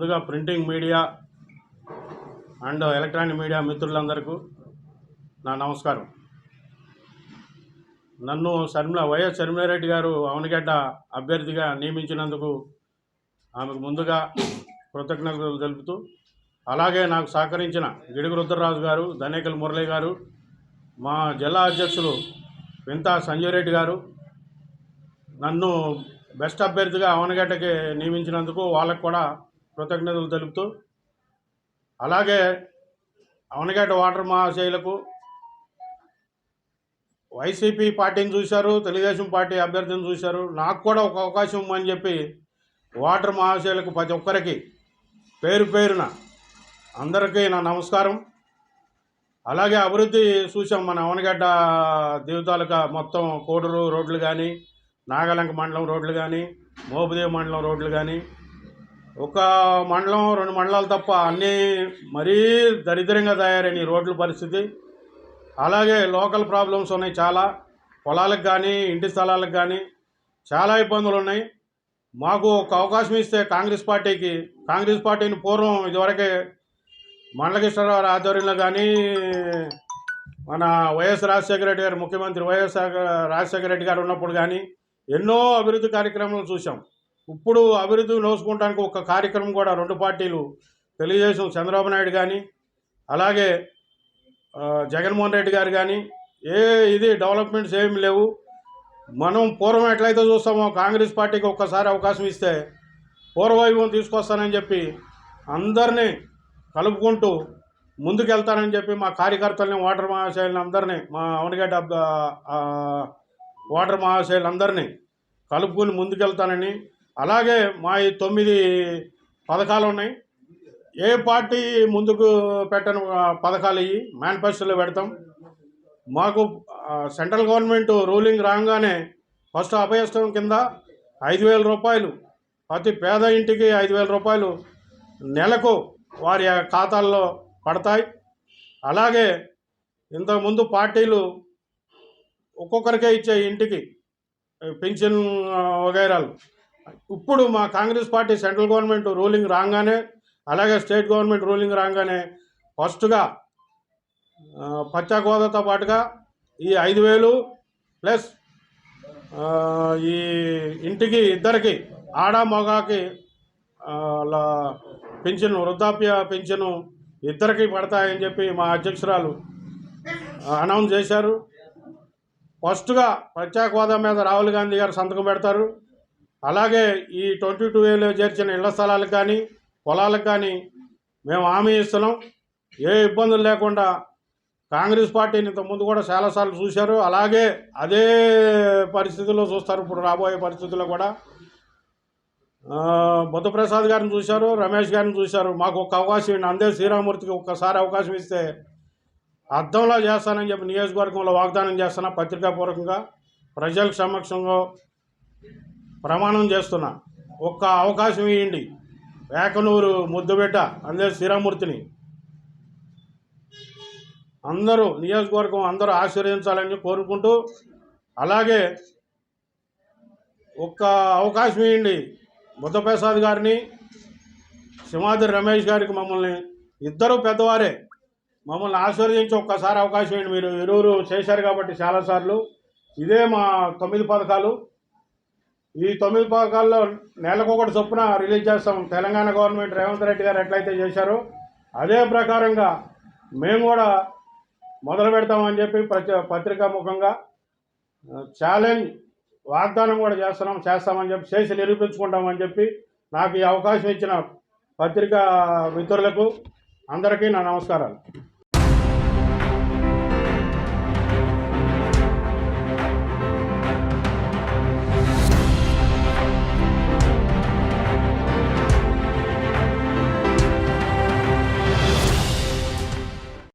ముందుగా printing media and electronic media మిత్రులందరికీ నా నమస్కారం. నన్ను శర్మిల వైఎస్ శర్మిలారెడ్డి గారు అవనిగడ్డ అభ్యర్థిగా నియమించినందుకు ఆమెకు ముందుగా కృతజ్ఞతలు తెలుపుతూ అలాగే నాకు సహకరించిన గిడుగు రుద్రరాజు గారు ధనేకల్ మురళి గారు మా జిల్లా అధ్యక్షులు వింతా సంజయ్ రెడ్డి గారు నన్ను బెస్ట్ అభ్యర్థిగా అవనగడ్డకి నియమించినందుకు వాళ్ళకు కూడా కృతజ్ఞతలు తెలుపుతూ అలాగే అవనగడ్డ వాటర్ మహాశైలకు వైసీపీ పార్టీని చూశారు తెలుగుదేశం పార్టీ అభ్యర్థిని చూశారు. నాకు కూడా ఒక అవకాశం ఇవ్వమని చెప్పి వాటర్ మహాశైలకు ప్రతి ఒక్కరికి పేరు పేరున అందరికీ నా నమస్కారం. అలాగే అభివృద్ధి చూసాం మన అవనగడ్డ దేవతాలక మొత్తం కోడూరు రోడ్లు కానీ నాగలంక మండలం రోడ్లు కానీ మోపుదేవి మండలం రోడ్లు కానీ ఒక మండలం రెండు మండలాలు తప్ప అన్నీ మరీ దరిద్రంగా తయారైన రోడ్ల పరిస్థితి. అలాగే లోకల్ ప్రాబ్లమ్స్ ఉన్నాయి చాలా. పొలాలకు కానీ ఇంటి స్థలాలకు కానీ చాలా ఇబ్బందులు ఉన్నాయి. మాకు ఒక అవకాశం ఇస్తే కాంగ్రెస్ పార్టీకి కాంగ్రెస్ పార్టీని పూర్వం ఇదివరకే మండలకృష్ణరావు ఆధ్వర్యంలో కానీ మన వైఎస్ రాజశేఖర రెడ్డి గారు ముఖ్యమంత్రి వైఎస్ రాజశేఖర రెడ్డి గారు ఉన్నప్పుడు కానీ ఎన్నో అభివృద్ధి కార్యక్రమాలు చూసాం ఇప్పుడు అభివృద్ధి నోసుకోవడానికి ఒక కార్యక్రమం కూడా రెండు పార్టీలు తెలుగుదేశం చంద్రబాబు నాయుడు కానీ అలాగే జగన్మోహన్ రెడ్డి గారు కానీ ఏ ఇది డెవలప్మెంట్స్ ఏమి లేవు. మనం పూర్వం ఎట్లయితే చూస్తామో కాంగ్రెస్ పార్టీకి ఒక్కసారి అవకాశం ఇస్తే పూర్వవైభవం తీసుకొస్తానని చెప్పి అందరినీ కలుపుకుంటూ ముందుకెళ్తానని చెప్పి మా కార్యకర్తల్ని వాటర్ మహాశైలిని అందరినీ మా అవనగడ్డ ఓటర్ ఆ, మహాశైలందరినీ కలుపుకొని ముందుకెళ్తానని అలాగే మా ఈ తొమ్మిది పథకాలు ఉన్నాయి. ఏ పార్టీ ముందుకు పెట్టని పథకాలు ఇవి మేనిఫెస్టోలో పెడతాం. మాకు సెంట్రల్ గవర్నమెంట్ రూలింగ్ రాగానే ఫస్ట్ అభయస్థం కింద ఐదు వేల రూపాయలు ప్రతి పేద ఇంటికి ఐదు వేల రూపాయలు నెలకు వారి ఖాతాల్లో పడతాయి. అలాగే ఇంతకుముందు పార్టీలు ఒక్కొక్కరికే ఇచ్చే ఇంటికి పెన్షన్ వగైరాలు ఇప్పుడు మా Congress party central government ruling రాగానే అలాగే స్టేట్ గవర్నమెంట్ రూలింగ్ రాగానే ఫస్ట్గా ఆ, పచ్చా గోదాతో పాటుగా ఈ ఐదు వేలు ప్లస్ ఈ ఇంటికి ఇద్దరికి ఆడ మొగాకి ఆ, పెన్షన్ వృద్ధాప్య పెన్షను ఇద్దరికి పడతాయని చెప్పి మా అధ్యక్షురాలు అనౌన్స్ చేశారు. ఫస్ట్గా ప్రత్యేక హోదా మీద రాహుల్ గాంధీ గారు సంతకం పెడతారు. అలాగే ఈ ట్వంటీ టూ ఏలో చేర్చిన ఇళ్ళ స్థలాలకు కానీ పొలాలకు కానీ మేము హామీ ఇస్తున్నాం. ఏ ఇబ్బందులు లేకుండా కాంగ్రెస్ పార్టీని ఇంతకుముందు ముందు కూడా చాలాసార్లు చూశారు. అలాగే అదే పరిస్థితుల్లో చూస్తారు. ఇప్పుడు రాబోయే పరిస్థితుల్లో కూడా. బుద్ధప్రసాద్ గారిని చూశారు రమేష్ గారిని చూశారు. మాకు ఒక అవకాశం అందే శ్రీరామూర్తికి ఒక్కసారి అవకాశం ఇస్తే అర్థంలో చేస్తానని చెప్పి నియోజకవర్గంలో వాగ్దానం చేస్తున్నా పత్రికాపూర్వకంగా. ప్రజల సమక్షంలో ప్రమాణం చేస్తున్నా. ఒక్క అవకాశం ఇవ్వండి వేకనూరు ముద్దుబిడ్డ అందే శ్రీరామూర్తిని. అందరూ నియోజకవర్గం అందరూ ఆశీర్వదించాలని కోరుకుంటూ అలాగే ఒక్క అవకాశం ఇవ్వండి బుద్ధప్రసాద్ గారిని సింహాద్రి రమేష్ గారికి మమ్మల్ని. ఇద్దరు పెద్దవారే. మమ్మల్ని ఆశీర్వదించి ఒక్కసారి అవకాశం ఇవ్వండి మీరు ఇరువురు చేశారు కాబట్టి చాలాసార్లు. ఇదే మా తొమ్మిది పథకాలు. ఈ తొమ్మిది పథకాల్లో నెలకొకటి చొప్పున రిలీజ్ చేస్తాం. తెలంగాణ గవర్నమెంట్ రేవంత్ రెడ్డి గారు ఎట్లయితే చేశారో అదే ప్రకారంగా మేము కూడా మొదలు పెడతామని చెప్పి పత్రికా ముఖంగా ఛాలెంజ్ వాగ్దానం కూడా చేస్తున్నాం చేస్తామని చెప్పి చేసి నిరూపించుకుంటామని చెప్పి నాకు ఈ అవకాశం ఇచ్చిన పత్రికా మిత్రులకు అందరికీ నా నమస్కారాలు.